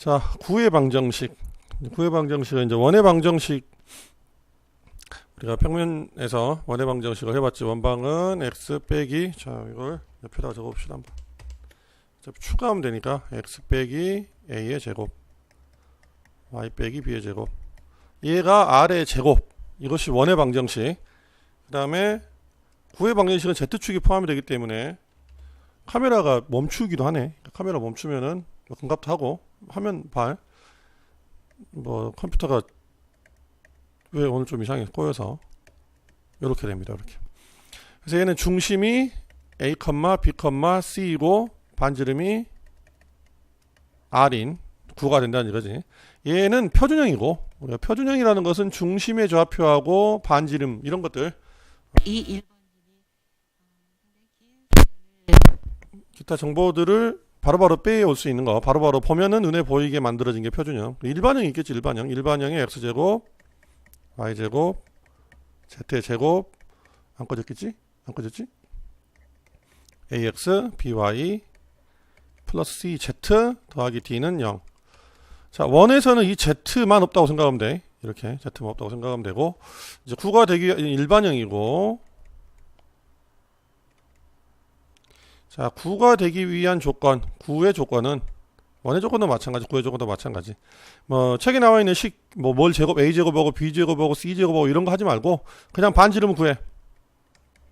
자, 구의 방정식. 구의 방정식은 이제 원의 방정식 우리가 평면에서 원의 방정식을 해봤지. 원방은 x 빼기 자 이걸 옆에다가 적어봅시다 한번. 추가하면 되니까 x 빼기 a의 제곱 y 빼기 b의 제곱 얘가 r의 제곱 이것이 원의 방정식 그 다음에 구의 방정식은 z축이 포함이 되기 때문에 카메라가 멈추기도 하네 카메라 멈추면은 뭐 금갑도 하고 화면 발. 뭐 컴퓨터가 왜 오늘 좀 이상해? 꼬여서. 이렇게 됩니다 이렇게. 그래서 얘는 중심이 a, b, c이고 반지름이 r인 9가 된다는 이거지. 얘는 표준형이고 우리가 표준형이라는 것은 중심의 좌표하고 반지름 이런 것들. 이 기타 정보들을 바로바로 빼올 수 있는 거 바로바로 보면은 눈에 보이게 만들어진 게 표준형 일반형이 있겠지 일반형 일반형의 x제곱 y제곱 z제곱 안 꺼졌겠지? 안 꺼졌지? ax by 플러스 cz 더하기 d는 0 자, 원에서는 이 z만 없다고 생각하면 돼. 이렇게 z만 없다고 생각하면 되고 이제 9가 되기 일반형이고 자, 9가 되기 위한 조건, 9의 조건은 원의 조건도 마찬가지, 9의 조건도 마찬가지. 뭐 책에 나와 있는 식, 뭐 뭘 제곱, a 제곱하고 b 제곱하고 c 제곱하고 이런 거 하지 말고 그냥 반지름 구해.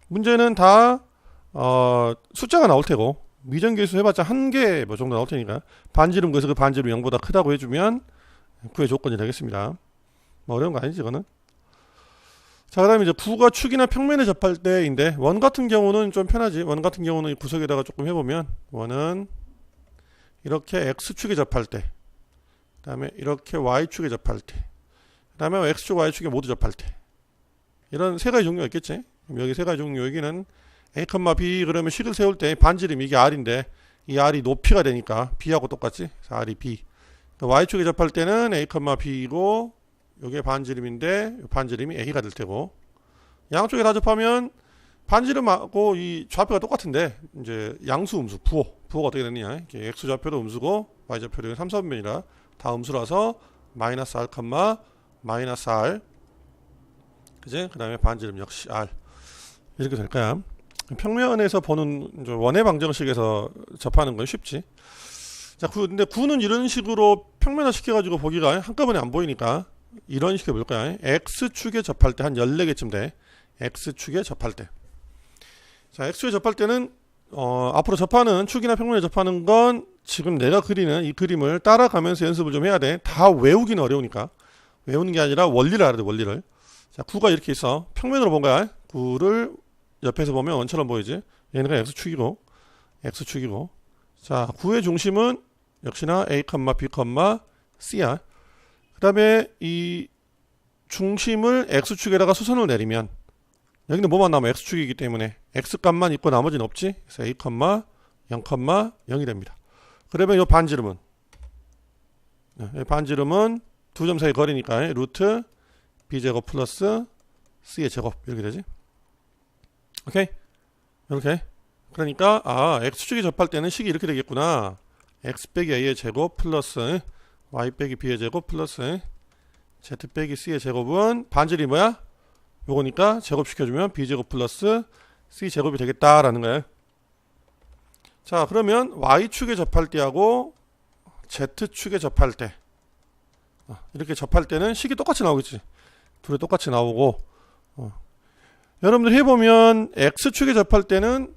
문제는 다 어, 숫자가 나올 테고 미정계수 해봤자 한 개 뭐 정도 나올 테니까 반지름 구해서 그 반지름 0보다 크다고 해주면 9의 조건이 되겠습니다. 뭐 어려운 거 아니지 이거는. 자, 그 다음에 이제 부가 축이나 평면에 접할 때인데, 원 같은 경우는 좀 편하지. 원 같은 경우는 이 구석에다가 조금 해보면, 원은 이렇게 X축에 접할 때, 그 다음에 이렇게 Y축에 접할 때, 그 다음에 X축, Y축에 모두 접할 때. 이런 세 가지 종류가 있겠지. 여기 세 가지 종류, 여기는 A, B 그러면 식을 세울 때 반지름 이게 R인데, 이 R이 높이가 되니까 B하고 똑같지. 그래서 R이 B. Y축에 접할 때는 A, B이고, 요게 반지름인데 반지름이 A가 될 테고 양쪽에 다 접하면 반지름하고 이 좌표가 똑같은데 이제 양수 음수 부호. 부호가 어떻게 되느냐. 이렇게 x 좌표도 음수고 y 좌표도 3, 4분면이라 다 음수라서 마이너스 r 컴마 마이너스 r. 그제 그 다음에 반지름 역시 r. 이렇게 될 거야. 평면에서 보는 원의 방정식에서 접하는 건 쉽지. 자 근데 9는 이런 식으로 평면화 시켜가지고 보기가 한꺼번에 안 보이니까 이런 식으로 볼 거야. X축에 접할 때 한 14개쯤 돼. X축에 접할 때. 자, X축에 접할 때는 어, 앞으로 접하는 축이나 평면에 접하는 건 지금 내가 그리는 이 그림을 따라가면서 연습을 좀 해야 돼. 다 외우기는 어려우니까. 외우는 게 아니라 원리를 알아야 돼, 원리를. 자, 9가 이렇게 있어. 평면으로 본 거야. 9를 옆에서 보면 원처럼 보이지. 얘는 그냥 X축이고, X축이고. 자, 9의 중심은 역시나 A, B, C야. 그 다음에 이 중심을 x축에다가 수선을 내리면 여기는 뭐만 남아? x축이기 때문에 x값만 있고 나머지는 없지? 그래서 a, 0, 0이 됩니다. 그러면 이 반지름은? 네, 반지름은 두 점 사이 거리니까 루트 b제곱 플러스 c의 제곱. 이렇게 되지? 오케이? 이렇게. 그러니까 아 x축에 접할 때는 식이 이렇게 되겠구나. x 빼기 a의 제곱 플러스 y 빼기 b의 제곱 플러스 z 빼기 c의 제곱은 반절이 뭐야? 요거니까 제곱시켜주면 b제곱 플러스 c제곱이 되겠다라는 거예요. 자 그러면 y축에 접할 때하고 z축에 접할 때 어, 이렇게 접할 때는 식이 똑같이 나오겠지. 둘이 똑같이 나오고 어. 여러분들 해보면 x축에 접할 때는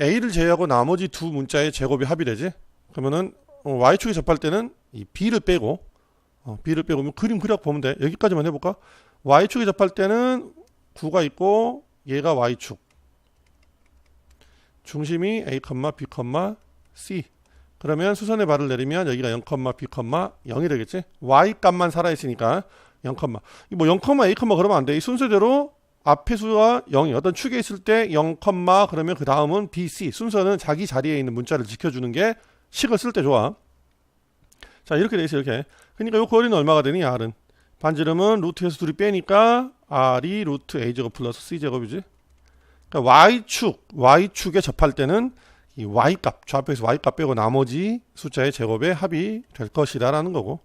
a를 제외하고 나머지 두 문자의 제곱이 합이 되지. 그러면은 어, y축에 접할 때는 이 b를 빼고 어, b를 빼고 뭐 그림 그려 보면 돼. 여기까지만 해볼까? y축에 접할 때는 9가 있고 얘가 y축 중심이 a, b, c 그러면 수선의 발을 내리면 여기가 0, b, 0이 되겠지? y 값만 살아있으니까 0, 뭐 0, a, 그러면 안 돼. 이 순서대로 앞에 수가 0이 어떤 축에 있을 때 0, 그러면 그 다음은 b, c 순서는 자기 자리에 있는 문자를 지켜주는 게 식을 쓸 때 좋아. 자 이렇게 돼 있어 이렇게. 그러니까 요 거리는 얼마가 되니? r은. 반지름은 루트에서 둘이 빼니까 r이 루트 a제곱 플러스 c제곱이지. 그러니까 y축 y축에 접할 때는 이 y값 좌표에서 y값 빼고 나머지 숫자의 제곱의 합이 될 것이다 라는 거고.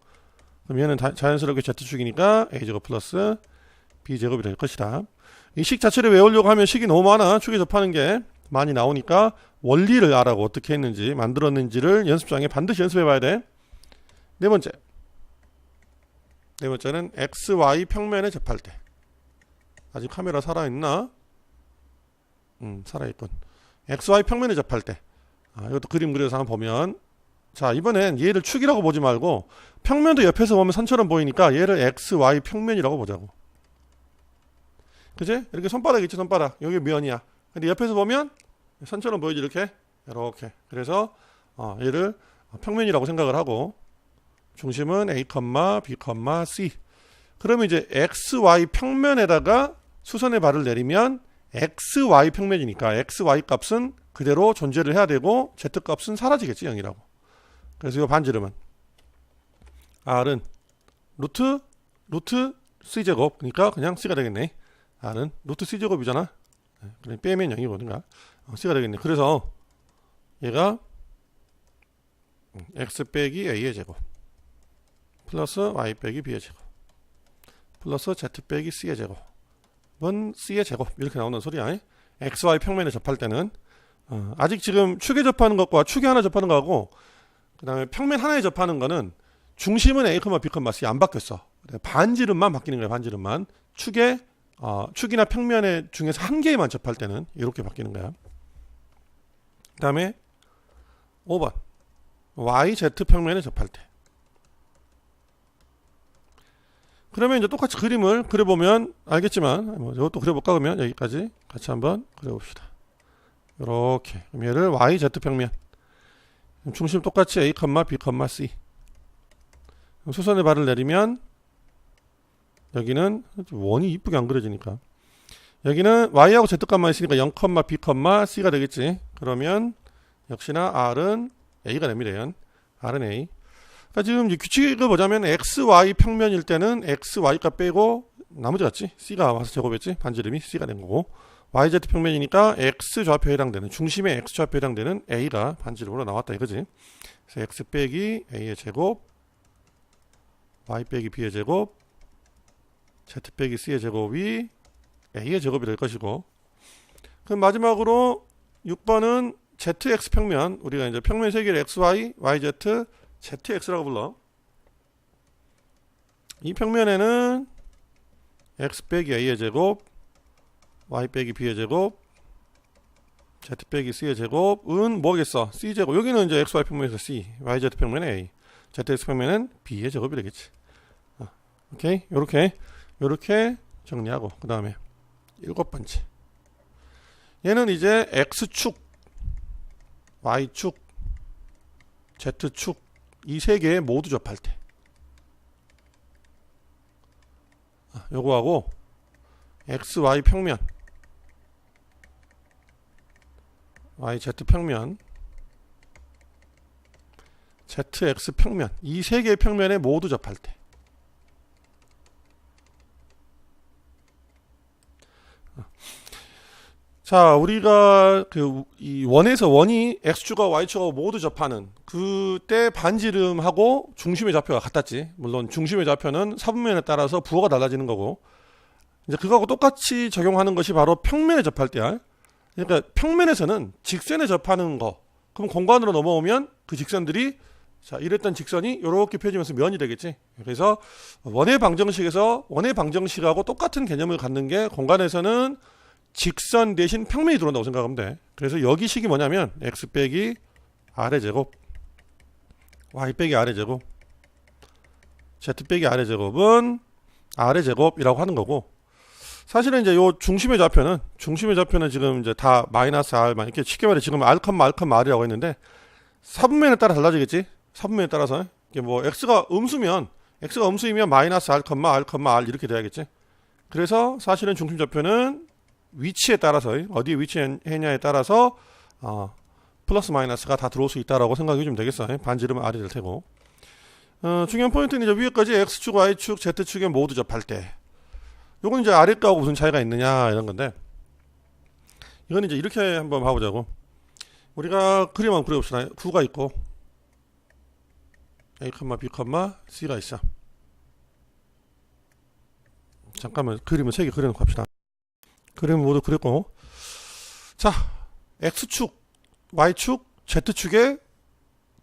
그럼 얘는 다- 자연스럽게 z축이니까 a제곱 플러스 b제곱이 될 것이다. 이 식 자체를 외우려고 하면 식이 너무 많아. 축에 접하는 게 많이 나오니까 원리를 알아고 어떻게 했는지 만들었는지를 연습장에 반드시 연습해 봐야 돼. 네 번째. 네 번째는 XY 평면에 접할 때. 아직 카메라 살아있나? 음, 살아있군. XY 평면에 접할 때. 아, 이것도 그림 그려서 한번 보면. 자, 이번엔 얘를 축이라고 보지 말고 평면도 옆에서 보면 선처럼 보이니까 얘를 XY 평면이라고 보자고. 그지? 이렇게 손바닥 있지, 손바닥. 여기 면이야. 근데 옆에서 보면 선처럼 보이지, 이렇게. 이렇게. 그래서, 어, 얘를 평면이라고 생각을 하고 중심은 A, B, C. 그러면 이제 XY 평면에다가 수선의 발을 내리면 XY 평면이니까 XY 값은 그대로 존재를 해야 되고 Z 값은 사라지겠지 0이라고. 그래서 이 반지름은 R은 루트 루트 C 제곱 그러니까 그냥 C가 되겠네. R은 루트 C 제곱이잖아. 네, 그래 빼면 0이거든요. 어, C가 되겠네. 그래서 얘가 X 빼기 A의 제곱 플러스 Y 빼기 B의 제곱 플러스 Z 빼기 C의 제곱은 C의 제곱 이렇게 나오는 소리야. XY 평면에 접할 때는 어, 아직 지금 축에 접하는 것과 축에 하나 접하는 거하고 그 다음에 평면 하나에 접하는 거는 중심은 A, B, C 안 바뀌었어. 반지름만 바뀌는 거야. 반지름만 축에 어, 축이나 평면에 중에서 한 개만 접할 때는 이렇게 바뀌는 거야. 그 다음에 5번 YZ 평면에 접할 때 그러면 이제 똑같이 그림을 그려보면 알겠지만 뭐 이것도 그려볼까? 그러면 여기까지 같이 한번 그려봅시다. 이렇게. 그럼 얘를 YZ 평면. 중심 똑같이 A, B, C. 수선의 발을 내리면 여기는 원이 이쁘게 안 그려지니까. 여기는 Y하고 Z값만 있으니까 0, B, C가 되겠지. 그러면 역시나 R은 A가 됩니다. R은 A 그러니까 지금 이제 규칙을 보자면 XY 평면일 때는 XY값 빼고 나머지 같지 C가 와서 제곱했지? 반지름이 C가 된 거고 YZ 평면이니까 X 좌표에 해당되는 중심의 X 좌표에 해당되는 A가 반지름으로 나왔다 이거지. 그래서 X 빼기 A의 제곱 Y 빼기 B의 제곱 Z 빼기 C의 제곱이 A의 제곱이 될 것이고 그럼 마지막으로 6번은 ZX 평면. 우리가 이제 평면 세 개를 XY, YZ, ZX라고 불러. 이 평면에는 X 빼기 A의 제곱, Y 빼기 B의 제곱, Z 빼기 C의 제곱은 뭐겠어? C 제곱. 여기는 이제 XY 평면에서 C, YZ 평면에 A, ZX 평면은 B의 제곱이 되겠지. 어, 오케이, 요렇게 요렇게 정리하고 그 다음에 일곱 번째. 얘는 이제 X축, Y축, Z축 이 세 개 모두 접할 때. 아, 요거하고 XY 평면. YZ 평면. ZX 평면. 이 세 개의 평면에 모두 접할 때 자, 우리가 그 이 원에서 원이 x축과 y축하고 모두 접하는 그때 반지름하고 중심의 좌표가 같았지. 물론 중심의 좌표는 사분면에 따라서 부호가 달라지는 거고. 이제 그거하고 똑같이 적용하는 것이 바로 평면에 접할 때야. 그러니까 평면에서는 직선에 접하는 거. 그럼 공간으로 넘어오면 그 직선들이 자, 이랬던 직선이 이렇게 펴지면서 면이 되겠지. 그래서 원의 방정식에서 원의 방정식하고 똑같은 개념을 갖는 게 공간에서는 직선 대신 평면이 들어온다고 생각하면 돼. 그래서 여기 식이 뭐냐면 x 빼기 r의 제곱 y 빼기 r의 제곱 z 빼기 r의 제곱은 r의 제곱이라고 하는 거고 사실은 이제 요 중심의 좌표는 중심의 좌표는 지금 이제 다 마이너스 r만 이렇게 쉽게 말해. 지금 r, r, r이라고 했는데 사분면에 따라 달라지겠지? 사분면에 따라서 이게 뭐 x가 음수면 x가 음수이면 마이너스 r, r, r 이렇게 돼야겠지? 그래서 사실은 중심 좌표는 위치에 따라서 어디에 위치했냐에 따라서 어, 플러스 마이너스가 다 들어올 수 있다라고 생각해 주면 되겠어요. 반지름은 R이 될 테고. 어, 중요한 포인트는 이제 위에까지 X축, Y축, Z축에 모두 접할 때. 요건 이제 아래가하고 무슨 차이가 있느냐 이런 건데. 이건 이제 이렇게 한번 봐보자고. 우리가 그림 한번 그려봅시다. 9가 있고 A, B, C가 있어. 잠깐만 그림을 세 개 그려놓고 합시다. 그림 모두 그렸고. 자 X축, Y축, Z축에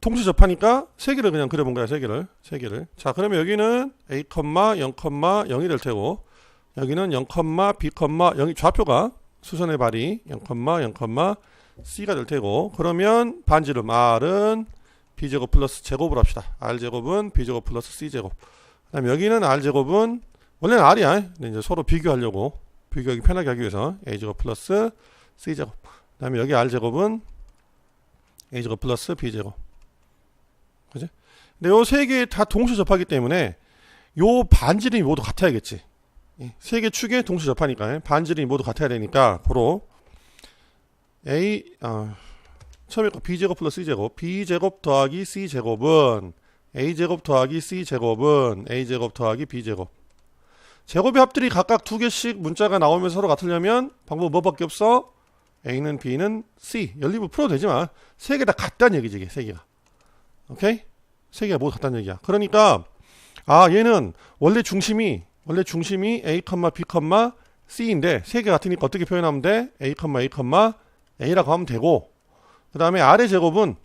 동시 접하니까 세 개를 그냥 그려본 거야 세 개를. 세 개를. 자 그러면 여기는 A, 0, 0이 될 테고. 여기는 0, B, 0이 좌표가 수선의 발이 0, 0, C가 될 테고. 그러면 반지름 R은 B제곱 플러스 제곱을 합시다. R제곱은 B제곱 플러스 C제곱. 그 다음에 여기는 R제곱은 원래는 R이야. 근데 이제 서로 비교하려고 비교하기 편하게 하기 위해서 A제곱 플러스 C제곱. 그 다음에 여기 R제곱은 A제곱 플러스 B제곱. 그지? 근데 요 세 개 다 동시에 접하기 때문에 요 반지름이 모두 같아야겠지. 세 개 축에 동시에 접하니까 반지름이 모두 같아야 되니까 고로 A 아 처음에 거 b제곱 플러스 c제곱. B제곱 더하기 c제곱은 a제곱 더하기 c제곱은 a제곱 더하기 b제곱 제곱의 합들이 각각 두 개씩 문자가 나오면서 서로 같으려면 방법 뭐밖에 없어? a는 b는 c 연립을 풀어도 되지만 세 개 다 같다는 얘기지 이게 세 개가 오케이? 세 개가 모두 같다는 얘기야 그러니까 아 얘는 원래 중심이 원래 중심이 a, b, c인데 세 개 같으니까 어떻게 표현하면 돼? a, a, a라고 하면 되고 그 다음에 아래 제곱은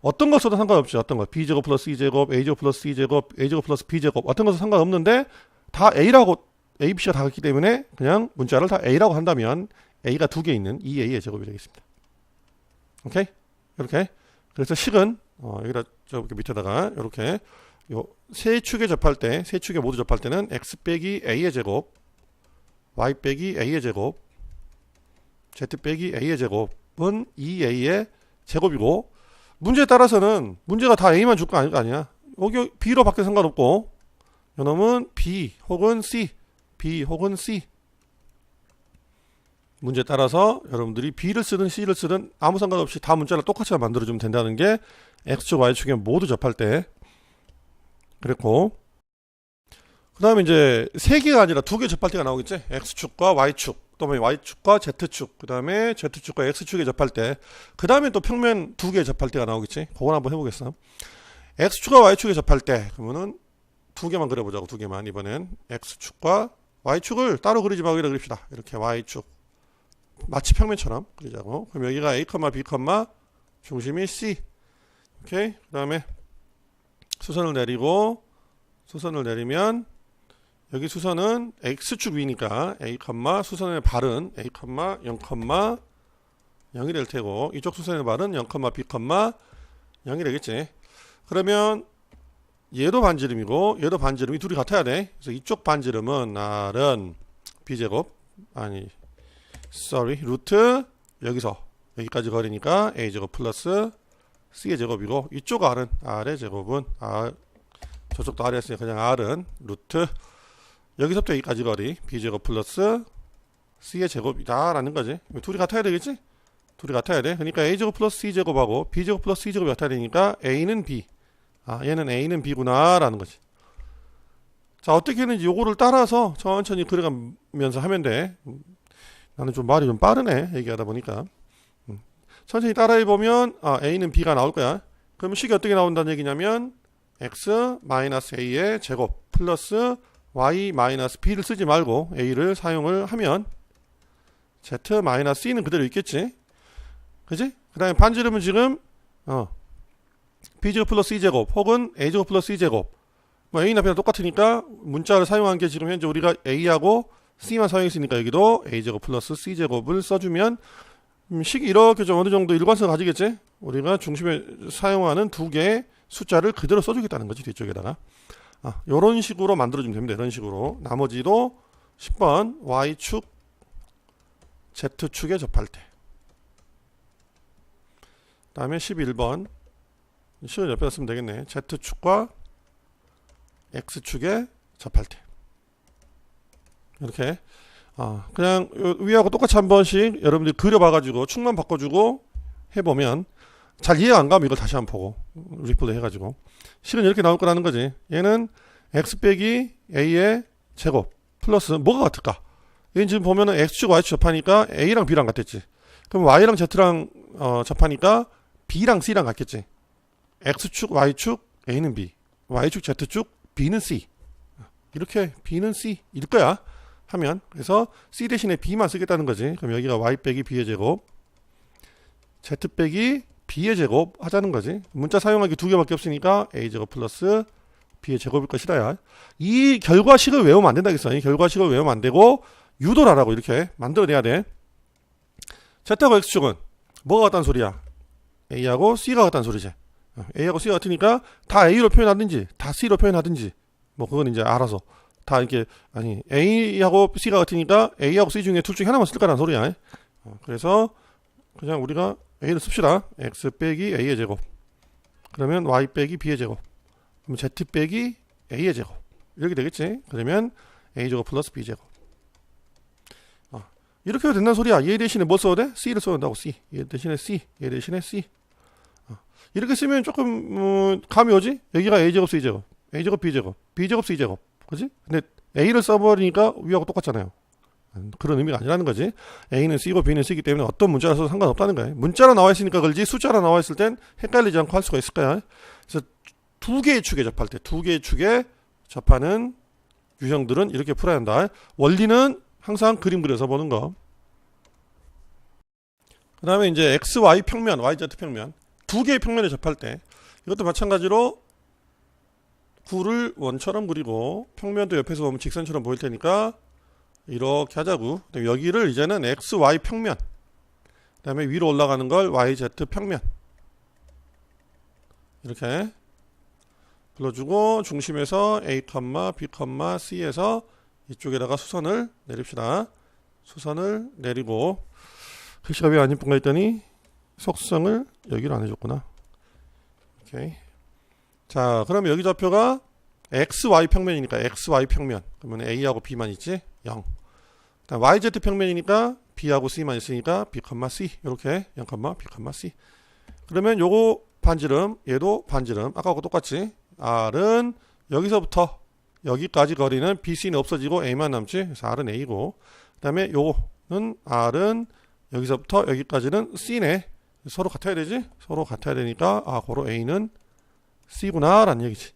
어떤 것 써도 상관없죠. 어떤 것 b제곱 플러스 e제곱, a제곱 플러스 c제곱, a제곱 플러스 b제곱 어떤 것도 상관없는데 다 a라고 a, b, c가 다 같기 때문에 그냥 문자를 다 a라고 한다면 a가 두 개 있는 2a의 제곱이 되겠습니다. 오케이? 이렇게 그래서 식은 어, 여기다 저 밑에다가 이렇게 요세 축에 접할 때, 세 축에 모두 접할 때는 x 빼기 a의 제곱, y 빼기 a의 제곱, z 빼기 a의 제곱은 2a의 제곱이고 문제에 따라서는 문제가 다 a만 줄 거 아니야. 여기 b로 바뀌어 상관없고 요놈은 b 혹은 c, b 혹은 c. 문제에 따라서 여러분들이 b를 쓰든 c를 쓰든 아무 상관없이 다 문자를 똑같이 만들어주면 된다는 게 x축, y축에 모두 접할 때 그랬고. 그 다음에 이제 세 개가 아니라 두 개 접할 때가 나오겠지? X축과 y축 또 y축과 z축 그 다음에 z축과 x축에 접할 때. 그 다음에 또 평면 두 개 접할 때가 나오겠지? 그건 한번 해보겠어. X축과 y축에 접할 때 그러면은 두 개만 그려보자고 두 개만. 이번엔 x축과 y축을 따로 그리지 말고 이렇게 그립시다. 이렇게 y축. 마치 평면처럼 그리자고. 그럼 여기가 a, b, 중심이 c. 오케이? 그 다음에 수선을 내리고 수선을 내리면 여기 수선은 x축 위니까 a, 수선의 발은 a, 0, 0이 될 테고 이쪽 수선의 발은 0, b, 0이 되겠지. 그러면 얘도 반지름이고 얘도 반지름이 둘이 같아야 돼. 그래서 이쪽 반지름은 r은 b제곱. 아니 sorry 루트 여기서. 여기까지 거리니까 a제곱 플러스 c의 제곱이고 이쪽 r은 r의 제곱은 r 저쪽도 r이었으니까 그냥 r은 루트 여기서부터 여기까지 거리. B제곱 플러스 c의 제곱이다 라는 거지. 둘이 같아야 되겠지? 둘이 같아야 돼. 그러니까 a제곱 플러스 c제곱하고 b제곱 플러스 c제곱이 같아야 되니까 a는 b 아 얘는 a는 b구나 라는 거지. 자 어떻게 했는지 요거를 따라서 천천히 그려가면서 하면 돼. 음, 나는 좀 말이 좀 빠르네 얘기하다 보니까. 음, 천천히 따라해 보면 아 a는 b가 나올 거야. 그러면 식이 어떻게 나온다는 얘기냐면 x 마이너스 a의 제곱 플러스 y 마이너스 b를 쓰지 말고 a를 사용을 하면 z 마이너스 c는 그대로 있겠지? 그지? 그 다음에 반지름은 지금 어 b제곱 플러스 c제곱 혹은 a제곱 플러스 c제곱 뭐 a나 b나 똑같으니까 문자를 사용한 게 지금 현재 우리가 a하고 c만 사용했으니까 여기도 a제곱 플러스 c제곱을 써주면 음, 식이 이렇게 좀 어느 정도 일관성 가지겠지? 우리가 중심에 사용하는 두 개의 숫자를 그대로 써주겠다는 거지 뒤쪽에다가 아, 이런 식으로 만들어주면 됩니다. 이런 식으로 나머지도 10번 Y축 Z축에 접할 때 다음에 11번 식을 옆에다 쓰면 되겠네. Z축과 X축에 접할 때. 이렇게. 아, 그냥 위하고 똑같이 한 번씩 여러분들이 그려봐가지고 축만 바꿔주고 해보면 잘 이해가 안 가면 이걸 다시 한번 보고 리플레이 해가지고. 실은 이렇게 나올 거라는 거지. 얘는 x 빼기 a의 제곱 플러스 뭐가 같을까? 얘는 지금 보면은 x축 y축 접하니까 a랑 b랑 같았지. 그럼 Y랑 Z랑 어, 접하니까 B랑 C랑 같겠지. X축, Y축, A는 B. Y축, Z축, B는 C. 이렇게 B는 C 일 거야. 하면 그래서 C 대신에 B만 쓰겠다는 거지. 그럼 여기가 Y 빼기 B의 제곱, Z 빼기 B의 제곱 하자는 거지. 문자 사용하기 두 개밖에 없으니까 A 제곱 플러스 B의 제곱일 것이다야. 이 결과식을 외우면 안 된다겠어. 이 결과식을 외우면 안 되고 유도라라고 이렇게 만들어내야 돼. Z하고 X축은 뭐가 같다는 소리야? A하고 C가 같다는 소리지. 어, A하고 C가 같으니까 다 A로 표현하든지 다 C로 표현하든지 뭐 그건 이제 알아서 다 이렇게 아니 A하고 C가 같으니까 A하고 C 중에 둘 중에 하나만 쓸 거라는 소리야. 어, 그래서 그냥 우리가 A를 씁시다. X 빼기 A의 제곱. 그러면 Y 빼기 B의 제곱. 그럼 Z 빼기 A의 제곱. 이렇게 되겠지. 그러면 A 제곱 플러스 B 제곱. 어, 이렇게 해도 된다는 소리야. 얘 대신에 뭐 써도 돼? C를 써야 된다고 C. 얘 대신에 C. 얘 대신에 C. 어, 이렇게 쓰면 조금 음, 감이 오지? 여기가 A 제곱 C 제곱. A 제곱 B 제곱. B 제곱 C 제곱. 그지? 근데 A를 써버리니까 위하고 똑같잖아요. 음, 그런 의미가 아니라는 거지. A는 C고 B는 C이기 때문에 어떤 문자라 써도 상관없다는 거예요. 문자로 나와 있으니까 그렇지 숫자로 나와 있을 땐 헷갈리지 않고 할 수가 있을 거야. 그래서 두 개의 축에 접할 때 두 개의 축에 접하는 유형들은 이렇게 풀어야 한다. 원리는 항상 그림 그려서 보는 거. 그 다음에 이제 X, Y 평면, Y, Z 평면 두 개의 평면에 접할 때 이것도 마찬가지로 구를 원처럼 그리고 평면도 옆에서 보면 직선처럼 보일 테니까 이렇게 하자고. 여기를 이제는 x, y 평면. 그 다음에 위로 올라가는 걸 y, z 평면. 이렇게 불러주고 중심에서 a, b, c에서 이쪽에다가 수선을 내립시다. 수선을 내리고 글씨가 왜 안 예쁜가 했더니 속성을 여기로 안 해줬구나. 오케이. 자, 그러면 여기 좌표가 XY 평면이니까 XY 평면. 그러면 A하고 B만 있지? 0. 그다음 YZ 평면이니까 B하고 C만 있으니까 B, C. 이렇게 0, B, C. 그러면 요거 반지름, 얘도 반지름. 아까하고 똑같지? R은 여기서부터 여기까지 거리는 BC는 없어지고 A만 남지. 그래서 R은 A고. 그다음에 요거는 R은 여기서부터 여기까지는 C네. 서로 같아야 되지? 서로 같아야 되니까 아, 고로 A는 C구나 라는 얘기지.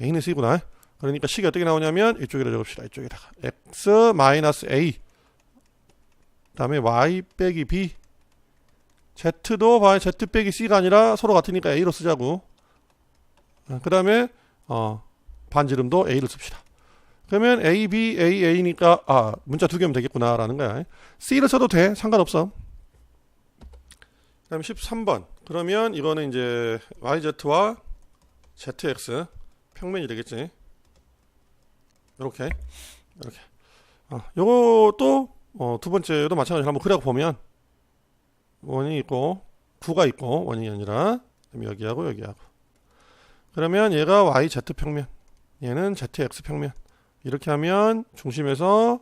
A는 C구나. 그러니까 식이 어떻게 나오냐면 이쪽에다 적읍시다. 이쪽에다가. X 마이너스 A. 그 다음에 Y 빼기 B. Z도 봐요 Z 빼기 C가 아니라 서로 같으니까 A로 쓰자고. 그 다음에 어, 반지름도 A를 씁시다. 그러면 A, B, A, A니까 아 문자 두 개면 되겠구나 라는 거야. C를 써도 돼. 상관없어 그 다음에 13번 그러면 이거는 이제 YZ와 ZX 평면이 되겠지. 이렇게 이렇게. 아, 요것도 어, 두 번째도 마찬가지로 한번 그려 보면 원이 있고 구가 있고 원이 아니라 여기하고 여기하고. 그러면 얘가 YZ 평면, 얘는 ZX 평면. 이렇게 하면 중심에서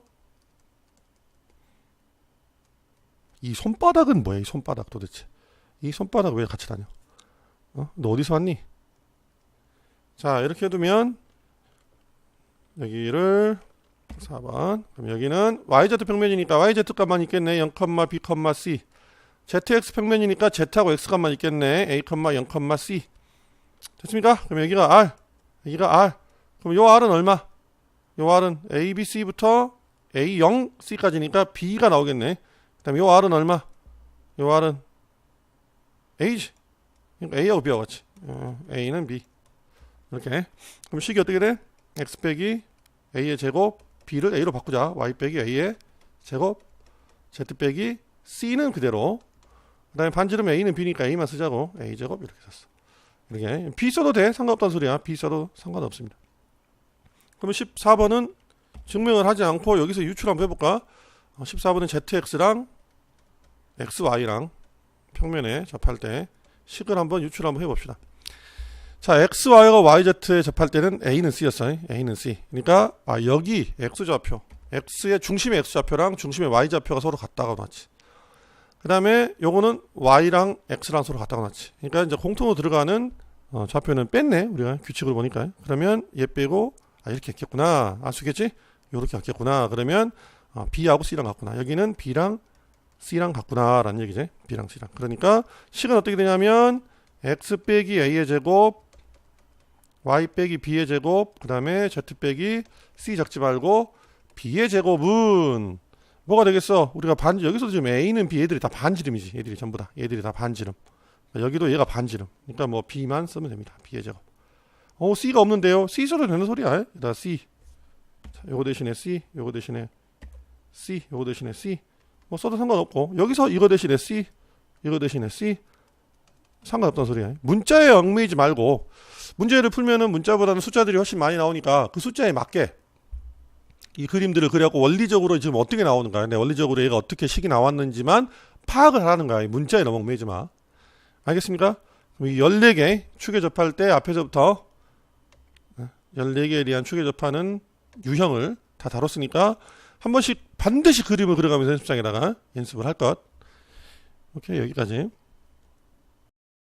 이 손바닥은 뭐야? 이 손바닥 도대체. 이 손바닥 왜 같이 다녀? 어? 너 어디서 왔니? 자 이렇게 해두면 여기를 4번 그럼 여기는 YZ 평면이니까 YZ 값만 있겠네 0, B, C ZX 평면이니까 Z하고 X 값만 있겠네 A, 0, C 됐습니까? 그럼 여기가 R 여기가 R 그럼 요 R은 얼마? 요 R은 A, B, C부터 A, 0, C까지니까 B가 나오겠네 그 다음에 요 R은 얼마? 요 R은 A지. A하고 B하고 같이. 어, A는 B. 이렇게. 그럼 식이 어떻게 돼? x 빼기 a의 제곱 b를 a로 바꾸자. Y 빼기 a의 제곱. Z 빼기 c는 그대로. 그 다음에 반지름 a는 b니까 a만 쓰자고. A 제곱 이렇게 썼어. 이렇게. B 써도 돼. 상관없다는 소리야. B 써도 상관없습니다. 그러면 14번은 증명을 하지 않고 여기서 유출 한번 해볼까? 14번은 zx랑 xy랑 평면에 접할 때 식을 한번 유출 한번 해봅시다 자, x, y가 yz에 접할 때는 a는 c였어요. a는 c. 그러니까 아, 여기 x 좌표, x의 중심의 x 좌표랑 중심의 y 좌표가 서로 같다고 놨지. 그 다음에 요거는 y랑 x랑 서로 같다고 놨지. 그러니까 이제 공통으로 들어가는 어, 좌표는 뺐네. 우리가 규칙을 보니까. 그러면 얘 빼고 아, 이렇게 했겠구나. 있겠지? 요렇게 했겠구나. 그러면 어, b하고 c랑 같구나. 여기는 b랑 C랑 같구나라는 얘기지. B랑 C랑. 그러니까 식은 어떻게 되냐면 x 빼기 a의 제곱 y 빼기 b의 제곱 그 다음에 z 빼기 c 적지 말고 b의 제곱은 뭐가 되겠어? 우리가 반 여기서도 지금 a는 b 애들이 다 반지름이지. 얘들이 전부 다. 얘들이 다 반지름. 여기도 얘가 반지름. 그러니까 뭐 b만 쓰면 됩니다. b의 제곱. 어 c가 없는데요. c 써도 되는 소리야. 나 c. 자, 요거 대신에 c, 요거 대신에 c, 요거 대신에 c. 뭐 써도 상관없고 여기서 이거 대신에 c, 이거 대신에 c. 상관없다는 소리야. 문자에 얽매이지 말고 문제를 풀면은 문자보다는 숫자들이 훨씬 많이 나오니까 그 숫자에 맞게 이 그림들을 그려갖고 원리적으로 지금 어떻게 나오는가. 내 원리적으로 얘가 어떻게 식이 나왔는지만 파악을 하라는 거야. 이 문자에 너무 얽매이지 마. 알겠습니까? 이 14개 축에 접할 때 앞에서부터 14개에 대한 축에 접하는 유형을 다 다뤘으니까 한 번씩 반드시 그림을 그려가면서 연습장에다가 연습을 할 것. 오케이 여기까지.